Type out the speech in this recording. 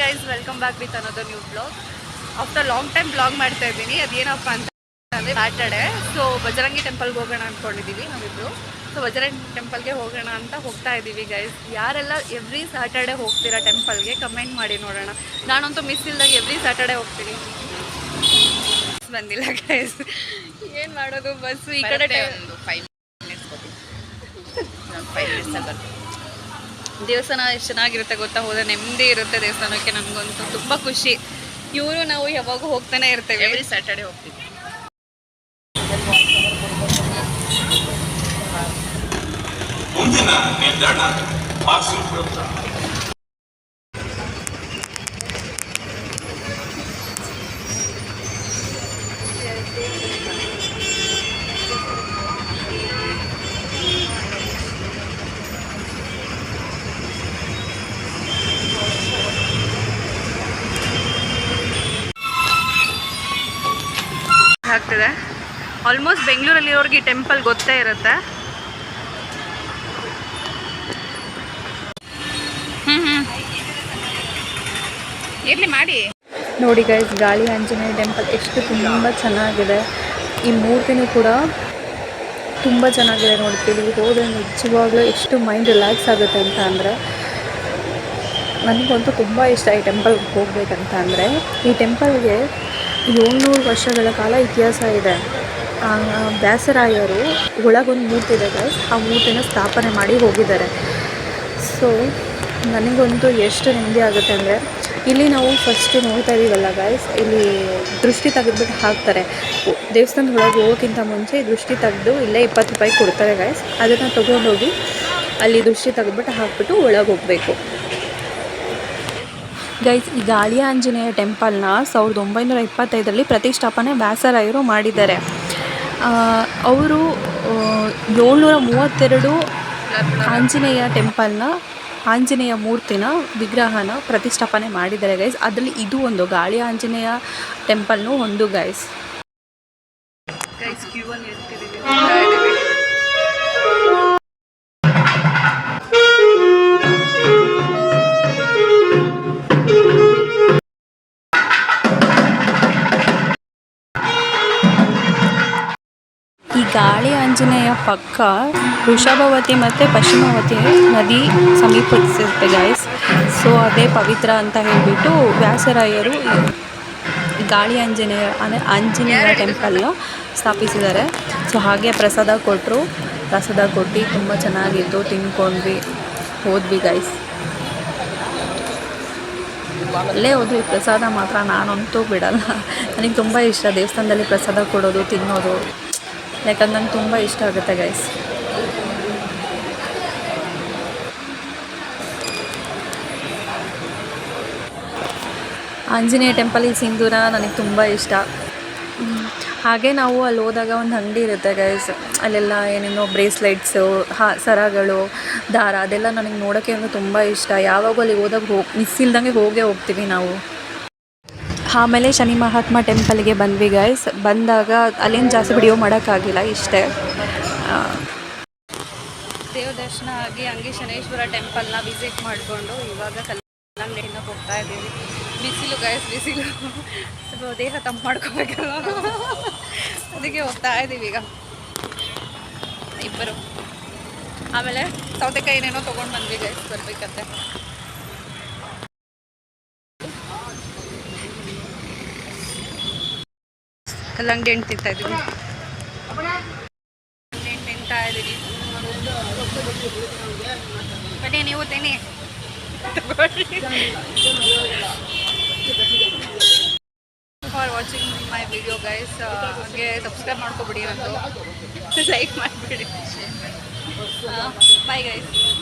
Guys welcome back with ಅನ್ನೋದು new blog after long time blog ಮಾಡ್ತಾ ಇದ್ದೀನಿ, ಅದೇನಪ್ಪ ಅಂತ ಅಂದರೆ ಸ್ಯಾಟರ್ಡೆ ಸೊ ಬಜರಂಗಿ ಟೆಂಪಲ್ಗೆ ಹೋಗೋಣ ಅಂದ್ಕೊಂಡಿದ್ದೀವಿ ನಾವಿಬ್ರು. ಸೊ ಬಜರಂಗಿ ಟೆಂಪಲ್ಗೆ ಹೋಗೋಣ ಅಂತ ಹೋಗ್ತಾ ಇದ್ದೀವಿ ಗೈಸ್ ಯಾರೆಲ್ಲ ಎವ್ರಿ ಸ್ಯಾಟರ್ಡೆ ಹೋಗ್ತೀರಾ ಟೆಂಪಲ್ಗೆ ಕಮೆಂಟ್ ಮಾಡಿ ನೋಡೋಣ. ನಾನಂತೂ ಮಿಸ್ ಇಲ್ದಾಗ ಎವ್ರಿ ಸ್ಯಾಟರ್ಡೆ ಹೋಗ್ತೀನಿ. ಬಂದಿಲ್ಲ ಗೈಸ್ ಏನು ಮಾಡೋದು, ಬಸ್ಸು ಈ ಕಡೆ ಫೈವ್ ಮಿನಿಟ್ಸ್ ಫೈವ್ ಮಿನಿಟ್ಸ್ ದೇವಸ್ಥಾನ ಎಷ್ಟು ಚೆನ್ನಾಗಿರುತ್ತೆ ಗೊತ್ತಾ? ಹೋದ್ರೆ ನೆಮ್ಮದಿ ಇರುತ್ತೆ ದೇವಸ್ಥಾನಕ್ಕೆ ನನಗಂತೂ ತುಂಬ ಖುಷಿ. ಇವರು ನಾವು ಯಾವಾಗ ಹೋಗ್ತಾನೆ ಇರ್ತೇವೆ. ಎವ್ರಿ ಸ್ಯಾಟರ್ಡೆ ಹೋಗ್ತೀವಿ. ಮುಂದಿನ ನಿಲ್ದಾಣ ಮಾಸೂಪುರ ಆಲ್ಮೋಸ್ಟ್ ಆಲ್ಮೋಸ್ಟ್ ಬೆಂಗಳೂರಲ್ಲಿರೋರಿಗೆ ಈ ಟೆಂಪಲ್ ಗೊತ್ತೇ ಇರುತ್ತೆ. ಹ್ಞೂ ಹ್ಞೂ ಇರ್ಲಿ ಮಾಡಿ? ನೋಡಿ ಗೈಸ್ ಗಾಳಿ ಆಂಜನೇಯ ಟೆಂಪಲ್ ಎಷ್ಟು ತುಂಬ ಚೆನ್ನಾಗಿದೆ. ಈ ಮೂರ್ತಿನೂ ಕೂಡ ತುಂಬ ಚೆನ್ನಾಗಿದೆ ನೋಡ್ತೀವಿ. ಹೋದ್ರೆ ನಿಜವಾಗ್ಲೂ ಎಷ್ಟು ಮೈಂಡ್ ರಿಲ್ಯಾಕ್ಸ್ ಆಗುತ್ತೆ ಅಂತ ಅಂದರೆ, ನನಗಂತೂ ತುಂಬ ಇಷ್ಟ ಈ ಟೆಂಪಲ್ಗೆ ಹೋಗ್ಬೇಕಂತ ಅಂದರೆ. ಈ ಟೆಂಪಲ್ಗೆ ಏಳ್ನೂರು ವರ್ಷಗಳ ಕಾಲ ಇತಿಹಾಸ ಇದೆ. ವ್ಯಾಸರಾಯರು ಒಳಗೊಂದು ಮೂರ್ತಿ ಇದೆ ಗೈಸ್ ಆ ಮೂರ್ತಿನ ಸ್ಥಾಪನೆ ಮಾಡಿ ಹೋಗಿದ್ದಾರೆ. ಸೊ ನನಗಂತೂ ಎಷ್ಟು ನೆಮ್ಮದಿ ಆಗುತ್ತೆ ಅಂದರೆ, ಇಲ್ಲಿ ನಾವು ಫಸ್ಟ್ ನೋಡ್ತಾ ಇದ್ದೀವಲ್ಲ ಗೈಸ್ ಇಲ್ಲಿ ದೃಷ್ಟಿ ತೆಗೆದ್ಬಿಟ್ಟು ಹಾಕ್ತಾರೆ. ದೇವಸ್ಥಾನದ ಒಳಗೆ ಹೋಗೋಕ್ಕಿಂತ ಮುಂಚೆ ದೃಷ್ಟಿ ತೆಗೆದು ಇಲ್ಲೇ ಇಪ್ಪತ್ತು ರೂಪಾಯಿ ಕೊಡ್ತಾರೆ ಗೈಸ್ ಅದನ್ನು ತೊಗೊಂಡೋಗಿ ಅಲ್ಲಿ ದೃಷ್ಟಿ ತೆಗೆದ್ಬಿಟ್ಟು ಹಾಕ್ಬಿಟ್ಟು ಒಳಗೆ ಹೋಗಬೇಕು. ಗೈಸ್, ಈ ಗಾಳಿ ಆಂಜನೇಯ ಟೆಂಪಲ್ನ ಸಾವಿರದ ಒಂಬೈನೂರ ಇಪ್ಪತ್ತೈದರಲ್ಲಿ ಪ್ರತಿಷ್ಠಾಪನೆ ವ್ಯಾಸರಾಯರು ಮಾಡಿದ್ದಾರೆ. ಅವರು ಏಳ್ನೂರ ಮೂವತ್ತೆರಡು ಆಂಜನೇಯ ಟೆಂಪಲ್ನ ಆಂಜನೇಯ ಮೂರ್ತಿನ ವಿಗ್ರಹನ ಪ್ರತಿಷ್ಠಾಪನೆ ಮಾಡಿದ್ದಾರೆ ಗೈಸ್. ಅದರಲ್ಲಿ ಇದು ಒಂದು ಗಾಳಿ ಆಂಜನೇಯ ಟೆಂಪಲ್ನು ಒಂದು ಗೈಸ್. ಗೈಸ್, ಕ್ಯೂ ಅಲ್ಲಿ ಆಂಜನೇಯ ಪಕ್ಕ ವೃಷಭವತಿ ಮತ್ತು ಪಶ್ಚಿಮವತಿ ನದಿ ಸಮೀಪಿಸಿರುತ್ತೆ ಗಾಯ್ಸ್ ಸೊ ಅದೇ ಪವಿತ್ರ ಅಂತ ಹೇಳಿಬಿಟ್ಟು ವ್ಯಾಸರಾಯರು ಗಾಳಿ ಆಂಜನೇಯ ಅಂದರೆ ಆಂಜನೇಯ ಟೆಂಪಲ್ನ ಸ್ಥಾಪಿಸಿದ್ದಾರೆ. ಸೊ ಹಾಗೆ ಪ್ರಸಾದ ಕೊಟ್ಟರು ಪ್ರಸಾದ ಕೊಟ್ಟು ತುಂಬ ಚೆನ್ನಾಗಿತ್ತು. ತಿನ್ಕೊಂಡ್ವಿ. ಹೋದ್ವಿ ಗೈಸ್ ಅಲ್ಲೇ ಹೋದ್ವಿ. ಪ್ರಸಾದ ಮಾತ್ರ ನಾನಂತೂ ಬಿಡಲ್ಲ. ನನಗೆ ತುಂಬ ಇಷ್ಟ. ದೇವಸ್ಥಾನದಲ್ಲಿ ಪ್ರಸಾದ ಕೊಡೋದು, ತಿನ್ನೋದು. ಯಾಕಂದ್ರೆ ನಂಗೆ ತುಂಬ ಇಷ್ಟ ಆಗುತ್ತೆ ಗೈಸ್ ಆಂಜನೇಯ ಟೆಂಪಲ್ ಈ ಸಿಂಧೂರ ನನಗೆ ತುಂಬ ಇಷ್ಟ. ಹಾಗೆ ನಾವು ಅಲ್ಲಿ ಹೋದಾಗ ಒಂದು ಅಂಗಡಿ ಇರುತ್ತೆ ಗೈಸ್ ಅಲ್ಲೆಲ್ಲ ಏನೇನೋ ಬ್ರೇಸ್ಲೈಟ್ಸು ಹಾ, ಸರಗಳು, ದಾರ ಅದೆಲ್ಲ ನನಗೆ ನೋಡೋಕ್ಕೆ ಅಂದರೆ ತುಂಬ ಇಷ್ಟ. ಯಾವಾಗೂ ಅಲ್ಲಿಗೆ ಹೋದಾಗ ಹೋಗಿ ಮಿಸ್ ಇಲ್ದಂಗೆ ಹೋಗೇ ಹೋಗ್ತೀವಿ ನಾವು. ಆಮೇಲೆ ಶನಿ ಮಹಾತ್ಮ ಟೆಂಪಲ್ಗೆ ಬಂದ್ವಿ ಗೈಸ್ ಬಂದಾಗ ಅಲ್ಲೇನು ಜಾಸ್ತಿ ವಿಡಿಯೋ ಮಾಡೋಕ್ಕಾಗಿಲ್ಲ, ಇಷ್ಟೇ. ದೇವ ದರ್ಶನ ಆಗಿ ಹಂಗೆ ಶನೇಶ್ವರ ಟೆಂಪಲ್ನ ವಿಸಿಟ್ ಮಾಡಿಕೊಂಡು ಇವಾಗ ಕಲ್ಲಿನ ಹೋಗ್ತಾ ಇದ್ದೀವಿ. ಬಿಸಿಲು ಗೈಸ್ ಬಿಸಿಲು. ಸ್ವಲ್ಪ ದೇಹ ತಂಪು ಮಾಡ್ಕೋಬೇಕಲ್ಲ ಅದಕ್ಕೆ ಹೋಗ್ತಾ ಇದ್ದೀವಿ ಈಗ. ಇಬ್ಬರು. ಆಮೇಲೆ ಸೌತೆಕಾಯಿ ಏನೇನೋ ತೊಗೊಂಡು ಬಂದ್ವಿ ಗೈಸ್ ಬರ್ಬೇಕಂತೆ. ಕಲ್ಲಂಗಡಿ ಹಣ್ಣು ತಿಂತಾ ಇದ್ದೀವಿ ಹಣ್ಣು ತಿಂತಾ ಇದ್ದೀವಿ ಬನ್ನಿ, ನೀವು ತಿನ್ನಿ. For watching my video guys ಹಾಗೆ ಸಬ್ಸ್ಕ್ರೈಬ್ ಮಾಡ್ಕೊಬಿಡಿ ಅಂತ ಲೈಕ್ ಮಾಡಿಬಿಡಿ. Bye guys